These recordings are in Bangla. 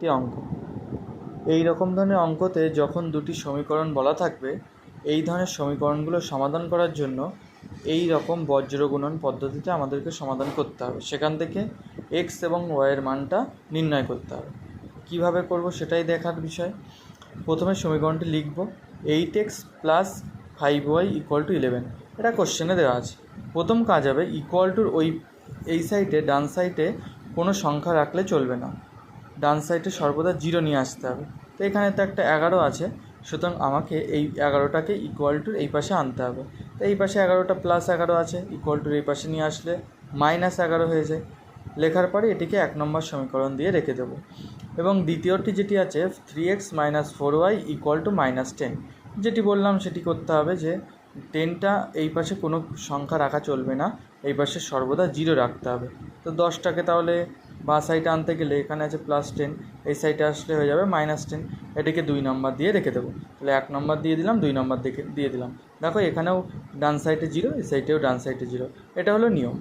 একটি অঙ্ক। এই রকম ধরনের অঙ্কতে যখন দুটি সমীকরণ বলা থাকবে, এই ধরনের সমীকরণগুলো সমাধান করার জন্য এই রকম বজ্র গুণন পদ্ধতিতে আমাদেরকে সমাধান করতে হবে। সেখান থেকে এক্স এবং ওয়াইয়ের মানটা নির্ণয় করতে হবে। কীভাবে করব সেটাই দেখার বিষয়। প্রথমে সমীকরণটি লিখব। Eight x plus five y equal to eleven. এটা কোশ্চেনে দেওয়া আছে। প্রথম কাজ হবে ইকুয়াল টুর ওই, এই সাইডে ডান সাইডে কোনো সংখ্যা রাখলে চলবে না। ডান সাইডে সর্বদা জিরো নিয়ে আসতে হবে। তো এখানে তো একটা এগারো আছে, সুতরাং আমাকে এই এগারোটাকে ইকুয়াল টুর এই পাশে আনতে হবে। তো এই পাশে এগারোটা প্লাস এগারো আছে ইকুয়াল টুর এই পাশে নিয়ে আসলে মাইনাস এগারো হয়ে যায়। লেখার পরে এটিকে এক নম্বর সমীকরণ দিয়ে রেখে দেবো। এবং দ্বিতীয়টি যেটি আছে three x minus four y equal to minus ten যেটি বললাম সেটি করতে হবে যে টেনটা এই পাশে কোনো সংখ্যা রাখা চলবে না, এই পাশে সর্বদা জিরো রাখতে হবে। তো দশটাকে তাহলে বা সাইডে আনতে গেলে এখানে আছে প্লাস টেন এই সাইডে আসলে হয়ে যাবে মাইনাস টেন এটাকে দুই নম্বর দিয়ে রেখে দেবো। তাহলে এক নম্বর দিয়ে দিলাম, দুই নম্বর দেখে, দিয়ে দিলাম। দেখো এখানেও ডান সাইডে জিরো এই সাইডেও ডান সাইডে জিরো এটা হলো নিয়ম।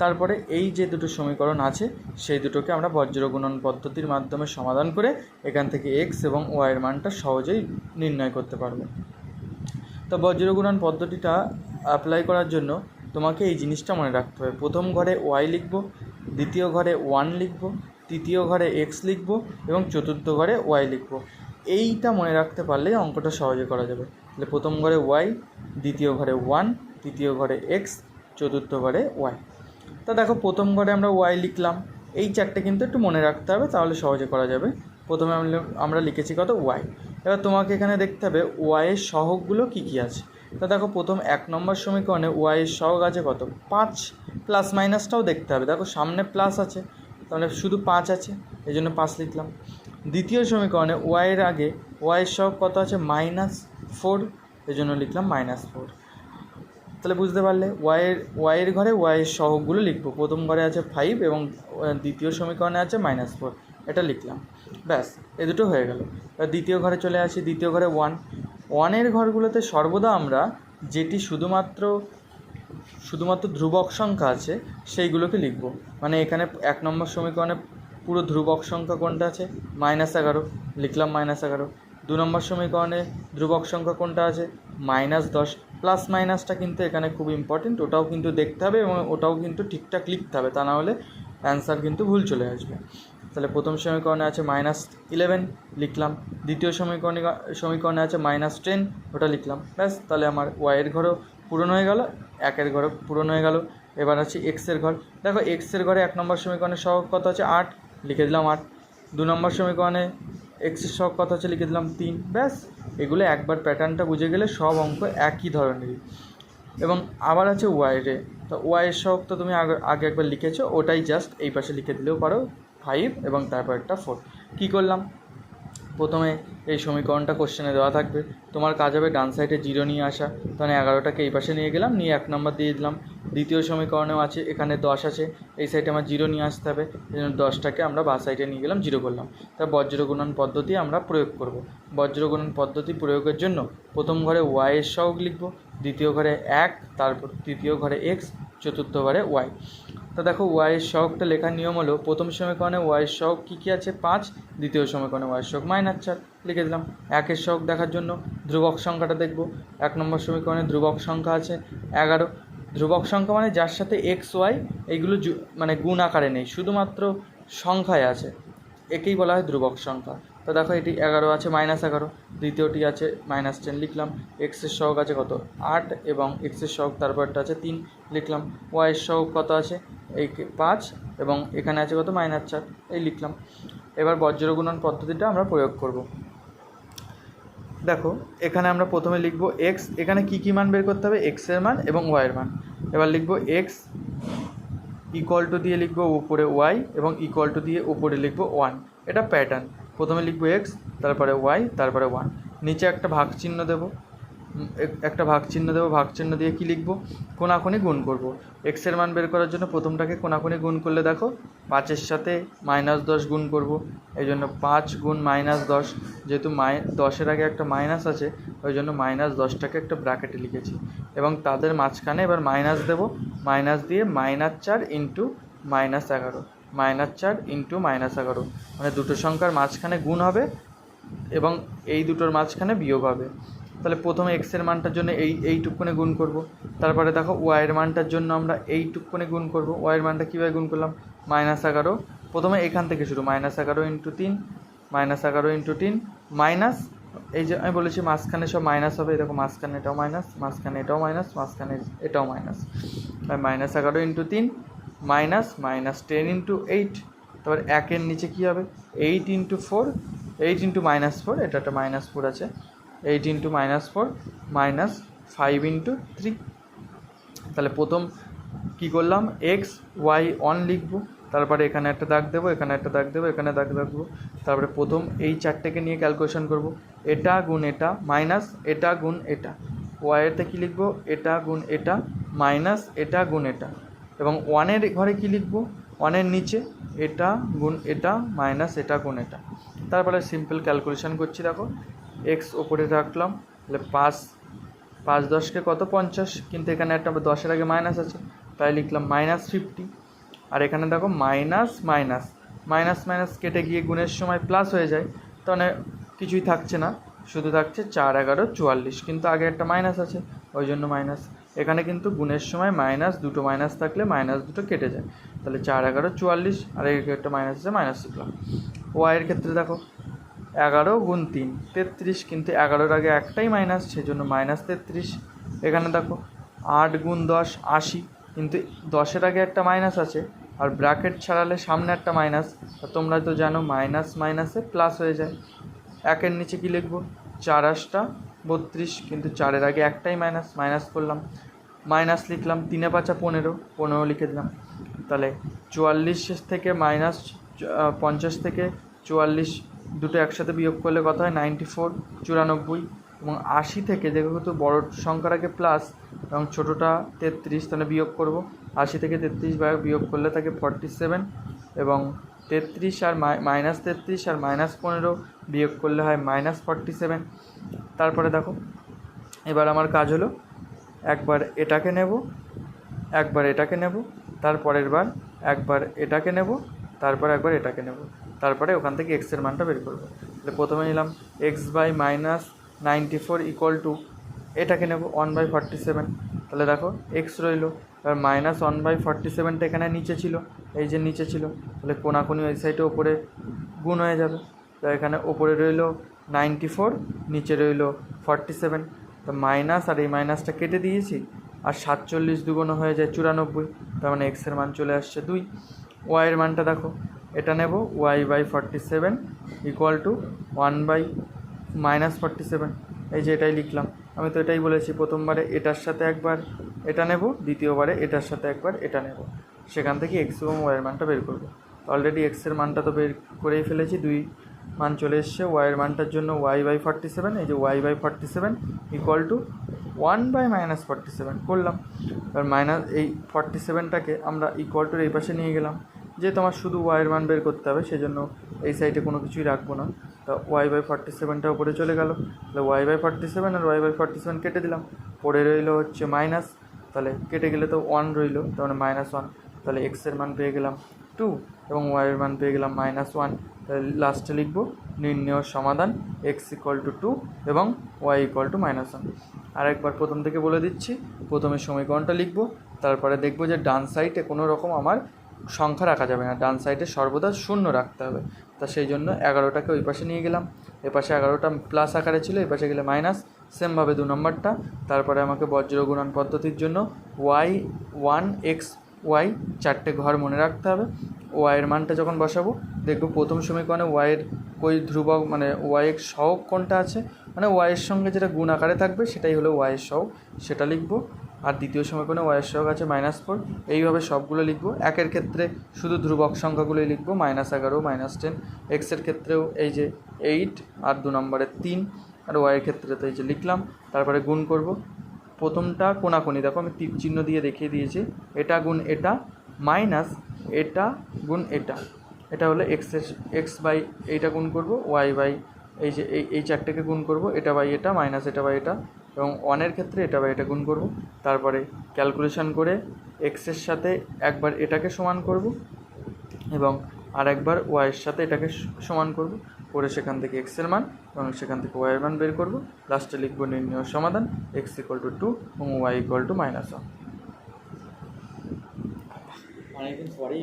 তারপরে এই যে দুটো সমীকরণ আছে, সেই দুটোকে আমরা বজ্রগুণন পদ্ধতির মাধ্যমে সমাধান করে এখান থেকে এক্স এবং ওয়াইয়ের মানটা সহজেই নির্ণয় করতে পারব। তো বজ্রগুণন পদ্ধতিটা অ্যাপ্লাই করার জন্য তোমাকে এই জিনিসটা মনে রাখতে হবে। প্রথম ঘরে ওয়াই লিখব দ্বিতীয় ঘরে ওয়ান লিখব, তৃতীয় ঘরে এক্স লিখব এবং চতুর্থ ঘরে ওয়াই লিখব। এইটা মনে রাখতে পারলেই অঙ্কটা সহজে করা যাবে। তাহলে প্রথম ঘরে ওয়াই দ্বিতীয় ঘরে ওয়ান তৃতীয় ঘরে এক্স চতুর্থ ঘরে ওয়াই তা দেখো, প্রথম ঘরে আমরা ওয়াই লিখলাম। এই চারটে কিন্তু একটু মনে রাখতে হবে, তাহলে সহজে করা যাবে। প্রথমে আমরা লিখেছি কত? ওয়াই এবার তোমাকে এখানে দেখতে হবে ওয়াইয়ের সহগগুলো কী কী আছে? তা দেখো প্রথম এক নম্বর সমীকরণে ওয়াইয়ের সহগ আছে কত? পাঁচ। প্লাস মাইনাসটাও দেখতে হবে। দেখো সামনে প্লাস আছে, তাহলে শুধু পাঁচ আছে, এই জন্য পাঁচ লিখলাম। দ্বিতীয় সমীকরণে ওয়াইয়ের আগে ওয়াইয়ের সহগ কত আছে? মাইনাস ফোর এই জন্য লিখলাম মাইনাস ফোর তাহলে বুঝতে পারলে ওয়াইয়ের ওয়াইয়ের ঘরে ওয়াইয়ের সহগগুলো লিখব। প্রথম ঘরে আছে ফাইভ এবং দ্বিতীয় সমীকরণে আছে মাইনাস ফোর এটা লিখলাম। ব্যাস এ দুটো হয়ে গেল। দ্বিতীয় ঘরে চলে আসি। দ্বিতীয় ঘরে ওয়ান ওয়ানের ঘরগুলোতে সর্বদা আমরা যেটি শুধুমাত্র শুধুমাত্র ধ্রুবক সংখ্যা আছে, সেইগুলোকে লিখব। মানে এখানে এক নম্বর সমীকরণে পুরো ধ্রুবক সংখ্যা কোনটা আছে? মাইনাস এগারো। লিখলাম মাইনাস এগারো। দু নম্বর সমীকরণে ধ্রুবক সংখ্যা কোনটা আছে? মাইনাস দশ। প্লাস মাইনাসটা কিন্তু এখানে খুব ইম্পর্টেন্ট ওটাও কিন্তু দেখতে হবে এবং ওটাও কিন্তু ঠিকঠাক লিখতে হবে। তা না হলে অ্যান্সার কিন্তু ভুল চলে আসবে। তাহলে প্রথম সমীকরণে আছে মাইনাস ইলেভেন লিখলাম। দ্বিতীয় সমীকরণে সমীকরণে আছে মাইনাস টেন ওটা লিখলাম। ব্যাস, তাহলে আমার ওয়াইয়ের ঘরও পূরণ হয়ে গেল একের ঘরও পূরণ হয়ে গেল। এবার আছে এক্সের ঘর। দেখো এক্সের ঘরে এক নম্বর সমীকরণের সহগ কত আছে? আট, লিখে দিলাম আট। দু নম্বর সমীকরণে এক্সের সহগ কত আছে? লিখে দিলাম তিন। ব্যাস, এগুলো একবার প্যাটার্নটা বুঝে গেলে সব অঙ্ক একই ধরনেরই এবং আবার আছে ওয়াইরে তো ওয়াইয়ের সহগ তো তুমি আগে আগে একবার লিখেছো, ওটাই জাস্ট এই পাশে লিখে দিলেও পারো। ফাইভ এবং তারপর একটা ফোর কী করলাম? প্রথমে এই সমীকরণটা কোশ্চেনে দেওয়া থাকবে। তোমার কাজ হবে ডান সাইডে জিরো নিয়ে আসা। তাহলে এগারোটাকে এই পাশে নিয়ে গেলাম, নিয়ে এক নম্বর দিয়ে দিলাম। দ্বিতীয় সমীকরণেও আছে, এখানে দশ আছে। এই সাইডে আমার জিরো নিয়ে আসতে হবে। এই জন্য দশটাকে আমরা বা সাইডে নিয়ে গেলাম জিরো করলাম। তা বজ্রগুণন পদ্ধতি আমরা প্রয়োগ করব। বজ্রগুণন পদ্ধতি প্রয়োগের জন্য প্রথম ঘরে ওয়াইয়ের সহগ লিখব, দ্বিতীয় ঘরে এক, তারপর তৃতীয় ঘরে এক্স চতুর্থ ঘরে ওয়াই তো দেখো ওয়াইয়ের সহগটা লেখার নিয়ম হলো, প্রথম সমীকরণে ওয়াইয়ের সহগ কী কী আছে? পাঁচ। দ্বিতীয় সমীকরণে ওয়াইয়ের সহগ মাইনাস চার। লিখে দিলাম। একের সহগ দেখার জন্য ধ্রুবক সংখ্যাটা দেখব। এক নম্বর সমীকরণে ধ্রুবক সংখ্যা আছে এগারো। ধ্রুবক সংখ্যা মানে যার সাথে এক্স ওয়াই এইগুলো মানে গুণ আকারে নেই, শুধুমাত্র সংখ্যায় আছে। একেই বলা হয় ধ্রুবক সংখ্যা। তো দেখো, এটি এগারো আছে মাইনাস এগারো। দ্বিতীয়টি আছে মাইনাস টেন লিখলাম। এক্সের সহগ আছে কত? আট এবং এক্সের সহগ তারপরটা আছে তিন লিখলাম। ওয়াইয়ের সহগ কত আছে? এই পাঁচ এবং এখানে আছে কত? মাইনাস চার। এই লিখলাম। এবার বজ্রগুণন পদ্ধতিটা আমরা প্রয়োগ করব। দেখো, এখানে আমরা প্রথমে লিখব এক্স এখানে কি কি মান বের করতে হবে? এক্সের মান এবং ওয়াইয়ের মান। এবার লিখব এক্স ইকুয়াল টু দিয়ে লিখব উপরে ওয়াই এবং ইকুয়াল টু দিয়ে উপরে লিখব ওয়ান এটা প্যাটার্ন প্রথমে লিখব এক্স তারপরে ওয়াই তারপরে ওয়ান নিচে একটা ভাগ চিহ্ন দেবো। একটা ভাগ চিহ্ন দেবো ভাগ চিহ্ন দিয়ে কি লিখব? কোনাকুনি গুণ করব। এক্সের মান বের করার জন্য প্রথমটাকে কোনাকুনি গুণ করলে দেখো, পাঁচের সাথে মাইনাস দশ গুণ করব। এই জন্য পাঁচ গুণ মাইনাস দশ, যেহেতু মাই, দশের আগে একটা মাইনাস আছে ওই জন্য মাইনাস দশটাকে একটা ব্র্যাকেটে লিখেছি। এবং তাদের মাঝখানে এবার মাইনাস দেব মাইনাস দিয়ে মাইনাস চার ইন্টু মাইনাস এগারো মাইনাস চার ইন্টু মাইনাস এগারো। মানে দুটো সংখ্যার মাঝখানে গুণ হবে, এবং এই দুটোর মাঝখানে বিয়োগ হবে। তাহলে প্রথমে এক্সের মানটার জন্য এই এইটুকুনে গুণ করব। তারপরে দেখো ওয়াইয়ের মানটার জন্য আমরা এইটুকুনে গুণ করব। ওয়াইয়ের মানটা কীভাবে গুণ করলাম? মাইনাস এগারো। প্রথমে এখান থেকে শুরু, মাইনাস এগারো ইন্টু তিন, মাইনাস এগারো ইন্টু তিন, মাইনাস, এই যে আমি বলেছি মাঝখানে সব মাইনাস হবে দেখো মাঝখানে এটাও মাইনাস, মাঝখানে এটাও মাইনাস, মাঝখানে এটাও মাইনাস। মাইনাস এগারো ইন্টু তিন, minus minus ten into eight. তারপর একের নিচে কী হবে? Eight into four, eight into minus four এটা একটা মাইনাস ফোর আছে। Eight into minus four, minus five into three. তাহলে প্রথম কী করলাম? এক্স ওয়াই অন লিখব। তারপরে এখানে একটা দাগ দেবো, এখানে একটা দাগ দেবো, এখানে দাগ রাখব। তারপরে প্রথম এই চারটেকে নিয়ে ক্যালকুলেশন করব। এটা গুণ এটা, মাইনাস এটা গুণ এটা। ওয়াইয়েতে কী লিখব? এটা গুণ এটা, মাইনাস এটা গুণ এটা। এবং ওয়ানের ঘরে কী লিখব? ওয়ানের নিচে এটা গুণ এটা, মাইনাস এটা গুণ এটা। তারপরে সিম্পল ক্যালকুলেশন করছি, দেখো। এক্স ওপরে রাখলাম, তাহলে পাঁচ পাঁচ দশকে কত? পঞ্চাশ। কিন্তু এখানে একটা দশের আগে মাইনাস আছে, তাই লিখলাম মাইনাস ফিফটি আর এখানে দেখো মাইনাস মাইনাস মাইনাস মাইনাস কেটে গিয়ে গুণের সময় প্লাস হয়ে যায় তাহলে কিছুই থাকছে না। শুধু থাকছে চার, এগারো, চুয়াল্লিশ। কিন্তু আগে একটা মাইনাস আছে, ওই জন্য মাইনাস এখানে কিন্তু গুণের সময় মাইনাস দুটো মাইনাস থাকলে মাইনাস দুটো কেটে যায়। তাহলে চার, এগারো, চুয়াল্লিশ, আর একটা মাইনাস আছে মাইনাস লিখলাম। ওয়াইয়ের ক্ষেত্রে দেখো এগারো গুণ তিন, তেত্রিশ, কিন্তু এগারোর আগে একটাই মাইনাস সেই জন্য মাইনাস তেত্রিশ। এখানে দেখো, আট গুণ দশ, আশি, কিন্তু দশের আগে একটা মাইনাস আছে, আর ব্র্যাকেট ছাড়ালে সামনে একটা মাইনাস তোমরা তো জানো মাইনাস মাইনাসে প্লাস হয়ে যায়। একের নিচে কী লিখব? চার আশটা বত্রিশ, কিন্তু চারের আগে একটাই মাইনাস মাইনাস করলাম। মাইনাস লিখলাম তিনে পাঁচা পনেরো পনেরো লিখে দিলাম। তাহলে চুয়াল্লিশ থেকে মাইনাস পঞ্চাশ থেকে চুয়াল্লিশ দুটো একসাথে বিয়োগ করলে কত হয়? নাইনটি ফোর চুরানব্বই এবং আশি থেকে যেহেতু বড় সংখ্যার আগে প্লাস এবং ছোটোটা তেত্রিশ, তাহলে বিয়োগ করব। আশি থেকে তেত্রিশ বিয়োগ করলে থাকে ফর্টি সেভেন এবং তেত্রিশ আর মাইনাস তেত্রিশ আর মাইনাস পনেরো বিয়োগ করলে হয় মাইনাস ফর্টি সেভেন তারপরে দেখো, এবার আমার কাজ হলো একবার এটাকে নেব, একবার এটাকে নেব, তারপরের বার একবার এটাকে নেব, তারপর একবার এটাকে নেব। তারপরে ওখান থেকে এক্সের মানটা বের করব। তাহলে প্রথমে নিলাম x by minus ninety four equal to এটাকে নেব ওয়ান বাই ফর্টি সেভেন তাহলে দেখো এক্স রইল এবার মাইনাস ওয়ান বাই ফর্টি সেভেনটা এখানে নিচে ছিল, এই যে নিচে ছিল। তাহলে কোনাকুনি ওই সাইডে ওপরে গুণ হয়ে যাবে। তো এখানে ওপরে রইল নাইনটি ফোর নিচে রইল ফর্টি সেভেন তো মাইনাস আর এই মাইনাসটা কেটে দিয়েছি, আর সাতচল্লিশ দুগুণ হয়ে যায় চুরানব্বই। তার মানে এক্সের মান চলে আসছে দুই। ওয়াইয়ের মানটা দেখো এটা নেব y by forty seven equal to one by minus forty seven. এই যে এটাই লিখলাম। আমি তো এটাই বলেছি, প্রথমবারে এটার সাথে একবার এটা নেব, দ্বিতীয়বারে এটার সাথে একবার এটা নেব। সেখান থেকে এক্স এবং ওয়াইয়ের মানটা বের করব। অলরেডি এক্সের মানটা তো বের করেই ফেলেছি, দুই মান চলে এসছে ওয়াইয়ের মানটার জন্য ওয়াই বাই ফর্টি সেভেন, এই যে y by forty seven equal to one by minus forty seven করলাম। এবার মাইনাস এই ফর্টি সেভেনটাকে আমরা ইকুয়াল টুর এই পাশে নিয়ে গেলাম। যেহেতু তোমার শুধু ওয়াইয়ের মান বের করতে হবে, সেজন্য এই সাইডে কোনো কিছুই রাখব না। তা ওয়াই বাই ফর্টি সেভেনটা উপরে চলে গেল। তাহলে ওয়াই বাই ফর্টি সেভেন আর ওয়াই বাই ফর্টি সেভেন কেটে দিলাম। পরে রইল হচ্ছে মাইনাস তাহলে কেটে গেলে তো ওয়ান রইল তাহলে মাইনাস ওয়ান তাহলে এক্সের মান পেয়ে গেলাম টু এবং ওয়াইয়ের মান পেয়ে গেলাম মাইনাস ওয়ান তাহলে লাস্টে লিখব, নির্ণয় সমাধান এক্স ইকুয়াল টু টু এবং y equal to minus one আরেকবার প্রথম থেকে বলে দিচ্ছি, প্রথমে সমীকরণটা লিখব, তারপরে দেখব যে ডান সাইডে কোনো রকম আমার সংখ্যা রাখা যাবে না, ডান সাইডে সর্বদা শূন্য রাখতে হবে। তা সেই জন্য এগারোটাকে ওই পাশে নিয়ে গেলাম। এ পাশে এগারোটা প্লাস আকারে ছিল এই পাশে গেলে মাইনাস সেমভাবে দু নম্বরটা। তারপরে আমাকে বজ্র গুণন পদ্ধতির জন্য ওয়াই ওয়ান এক্স ওয়াই চারটে ঘর মনে রাখতে হবে। ওয়াইয়ের মানটা যখন বসাবো, দেখব প্রথম সমীকরণে ওয়াইয়ের কই ধ্রুবক মানে ওয়াইয়ের সহগ কোনটা আছে? মানে ওয়াইয়ের সঙ্গে যেটা গুণ আকারে থাকবে, সেটাই হলো ওয়াইয়ের সহগ। সেটা লিখব। আর দ্বিতীয় সমীকরণে ওয়াইয়ের সহগ আছে মাইনাস ফোর এইভাবে সবগুলো লিখব। একের ক্ষেত্রে শুধু ধ্রুবক সংখ্যাগুলোই লিখব। মাইনাস এগারো মাইনাস টেন এক্সের ক্ষেত্রেও এই যে এইট আর দু নম্বরের তিন। আর ওয়াইয়ের ক্ষেত্রে তো এই যে লিখলাম। তারপরে গুণ করব। প্রথমটা কোনাকুনি। দেখো আমি তীর চিহ্ন দিয়ে দেখিয়ে দিয়েছি। এটা গুণ এটা মাইনাস এটা গুণ এটা। এটা হলো এক্সের এক্স বাই এইটা গুণ করব। ওয়াই বাই এই যে এই এই চারটেকে গুণ করব। এটা বাই এটা মাইনাস এটা বাই এটা। এবং ওয়ানের ক্ষেত্রে এটা বা এটা গুণ করব। তারপরে ক্যালকুলেশন করে এক্সের সাথে একবার এটাকে সমান করব এবং আরেকবার ওয়াইয়ের সাথে এটাকে সমান করব। করে সেখান থেকে এক্সের মান এবং সেখান থেকে ওয়াইয়ের মান বের করব। লাস্টে লিখব নির্ণয় সমাধান এক্স ইকুয়াল টু টু এবং y equal to minus one অনেকদিন পরেই